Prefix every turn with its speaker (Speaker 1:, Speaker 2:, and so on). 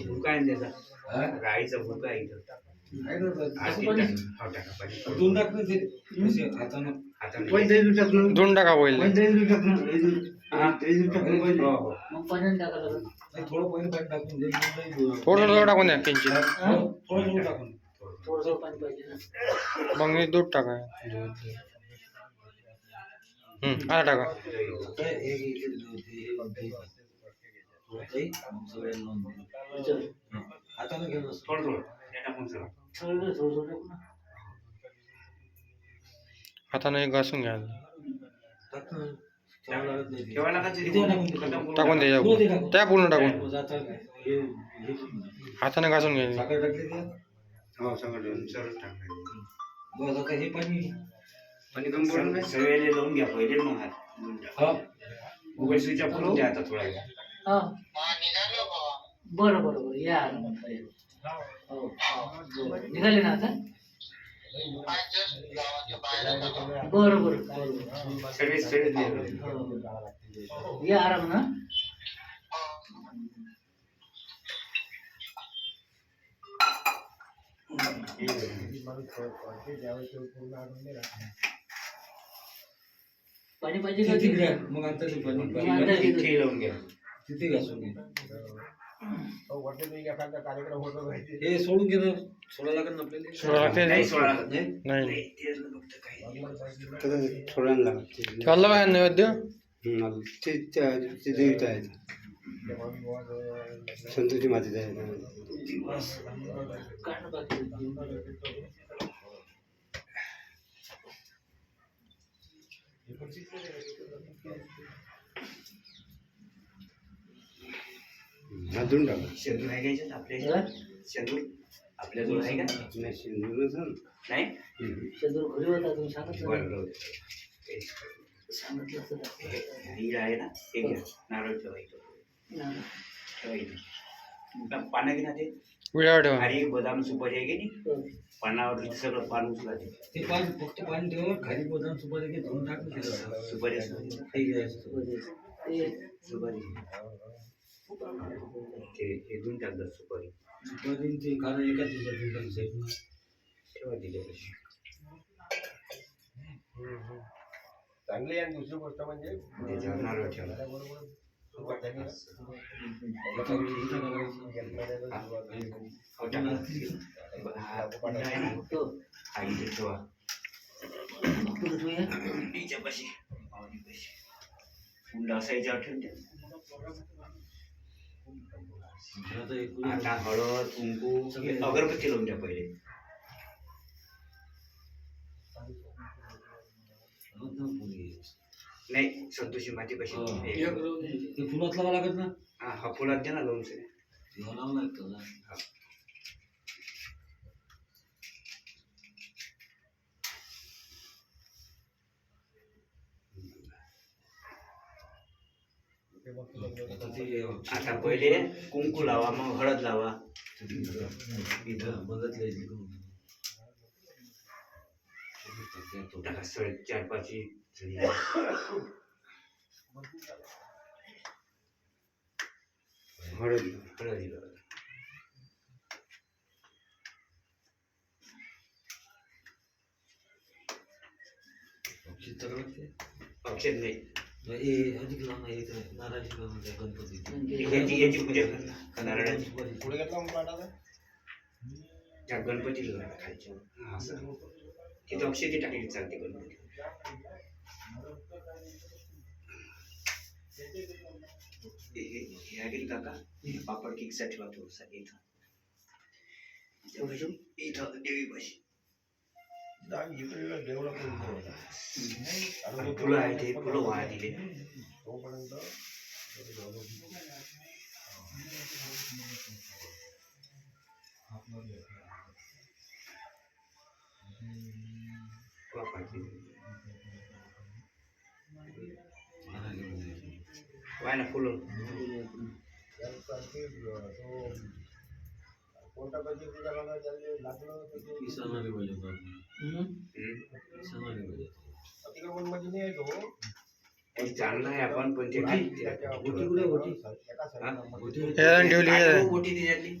Speaker 1: भुका आहे त्याचा राईचा भुका आहे.
Speaker 2: दोन टाक ना ते असे हातानं
Speaker 1: हाताने
Speaker 3: दोन टाका
Speaker 1: हो.
Speaker 4: मग लागेल.
Speaker 2: नाही, थोडं पाणी टाकून दे
Speaker 3: थोडं थोडं टाकून द्या किंचित.
Speaker 2: हो, थोडं थोडं टाकून
Speaker 4: थोडंसं पाणी पाहिजे ना.
Speaker 3: मग मी दूध टाका. हम्म आता टाका.
Speaker 2: हातानं घे बस.
Speaker 1: थोडं थोडं हे टाकून चला.
Speaker 4: थोडं थोडं थोडं टाकू ना.
Speaker 3: हाताने एक घासून घ्या.
Speaker 2: टाकून
Speaker 3: द्या
Speaker 2: टाकून.
Speaker 3: त्या पूर्ण टाकून हाताने घासून घ्या
Speaker 2: साखर टाकली
Speaker 1: हो, सगळं सरळ टाकायचं.
Speaker 2: हे पाणी
Speaker 1: पाणी कमी पडून सगळ्याला लावून घ्या पहिले मग हात मोबाईल स्विच ऑफ करून द्या आता थोडा वेळ.
Speaker 4: बरं बरं बरं या हो, हो, हो. निघाले ना आता बरं बरं बरं बरं
Speaker 1: सर्विस सर्विस द्या.
Speaker 4: हो. या आराम ना पाणी पाहिजे का
Speaker 2: तिथे घ्या. मग आता ते पाणी
Speaker 1: लावून घ्या
Speaker 2: तिथे घासून घे हे सोडून घे ना सोडा लागेल ना आपल्याला
Speaker 3: सोडा लागते
Speaker 1: नाही सोडा लागत.
Speaker 2: नाही.
Speaker 3: नाही.
Speaker 1: नाही, ते फक्त काही
Speaker 3: ठेवलं बाहेर नैवेद्य?
Speaker 5: संतोषी मातेचा आहे. हातून टाका.
Speaker 1: शेंदूर आहे का याच्यात आपल्या? शेंदूर? आपल्याजवळ आहे का?
Speaker 5: नाही शेंदूरच ना.
Speaker 1: नाही.
Speaker 4: शेंदूर घरी होता तुम्ही सांगितलं
Speaker 1: हे आहे ना हे घ्या. नारळ ठेवायचं. ठेवायचं. पानं घे ना ते
Speaker 3: ठेवा
Speaker 1: बदाम सुपारी आहे की नाही?
Speaker 4: हो.
Speaker 1: पानावर सगळं पान उचला ते
Speaker 2: ते पाणी फक्त पाणी ठेवा खाली बदाम सुपारी घे धुवून टाक ना तिथं.
Speaker 1: सुपारी
Speaker 2: हे
Speaker 1: सुपारी. देऊन सुपारी.
Speaker 2: सुपारी आणि ते खाणं एकाच दिवसात धुवून टाकायचं.
Speaker 1: ठेवा तिच्यापाशी
Speaker 5: चांगली आहे आणि दुसरी गोष्ट म्हणजे
Speaker 1: त्याच्यावर नारळ ठेवा
Speaker 2: आता
Speaker 1: हळद कुंकू सगळे अगरबत्ती लावून द्या पहिले. नाही संतोषी माती कशी.
Speaker 2: ते फुलात लावा लागत ना?
Speaker 1: हा फुलात द्या ना लावून सगळे
Speaker 2: ते लावं लागतं आता ते
Speaker 1: आता पहिले कुंकू लावा मग हळद लावा.
Speaker 2: इथं बघत लिहायचं
Speaker 1: टाका सळ चार पाच
Speaker 5: हळद
Speaker 1: हळद लावा.
Speaker 2: चित्र लागते
Speaker 1: अक्षर नाही.
Speaker 2: हे अधिक लावणं हे इथं नाराजी लावणं त्या गणपतीची
Speaker 4: म्हणजे
Speaker 1: याची याची पूजा कर ना का नारळाची
Speaker 2: सुपारी.
Speaker 5: पुढे घेतला मग पाठाचा
Speaker 1: त्या गणपतीला लावा खालच्या हा, असं तिथं अक्षयची टाकली चालते गणपती हे- हे- हे आहे की काका हे पापड केकचा ठेवा थोडसा इथं इथं इथं देवी पाशी
Speaker 5: डेव्हलप करून ठेवला.
Speaker 1: आणि फुलं आहे ते फुलं वाया
Speaker 2: होता.
Speaker 5: अतिक्रमणमध्ये नाही आहे
Speaker 1: आपण पण ते ठीक
Speaker 2: कुठे
Speaker 1: हा?
Speaker 3: याला ठेवली.
Speaker 1: हो त्याच्यातली